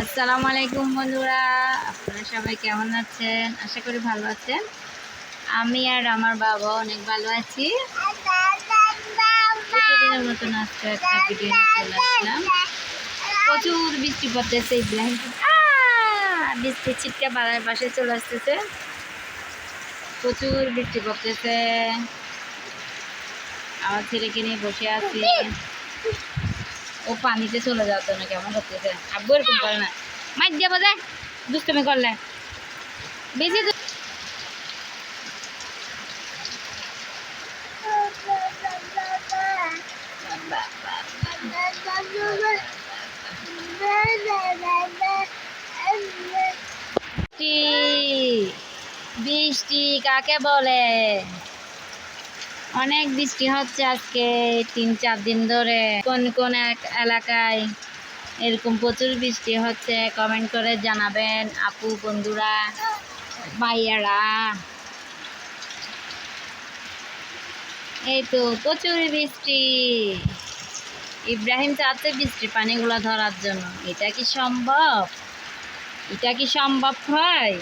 আসসালামু আলাইকুম বন্ধুরা, আপনারা সবাই কেমন আছেন? আশা করি ভালো আছেন। আমি আর আমার বাবা অনেক ভালো আছি। প্রতিদিনের মতন আজকে একটা ভিডিও চলে আসলাম। প্রচুর বৃষ্টি পড়তেছে বৃষ্টি ছিটকা বাড়ার পাশে চলে আসতেছে। প্রচুর বৃষ্টি পড়তেছে। আমার ছেলেকে নিয়ে বসে আছি। ও পানিতে চলে যাতো না কেমন করতেছে? আব্বু এরকম করে না। মাইক দিয়ে বোঝে দুষ্টমি করলে। বেশি বৃষ্টি কাকে বলে? অনেক বৃষ্টি হচ্ছে আজকে, তিন, চার দিন ধরে। কোন কোন এক এলাকায় এরকম প্রচুর বৃষ্টি হচ্ছে কমেন্ট করে জানাবেন। আপু, বন্ধুরা, ভাইয়ারা। এই তো, প্রচুর বৃষ্টি। ইব্রাহিম চাচ্ছে বৃষ্টির পানিগুলো ধরার জন্য। এটা কি সম্ভব? এটা কি সম্ভব হয়?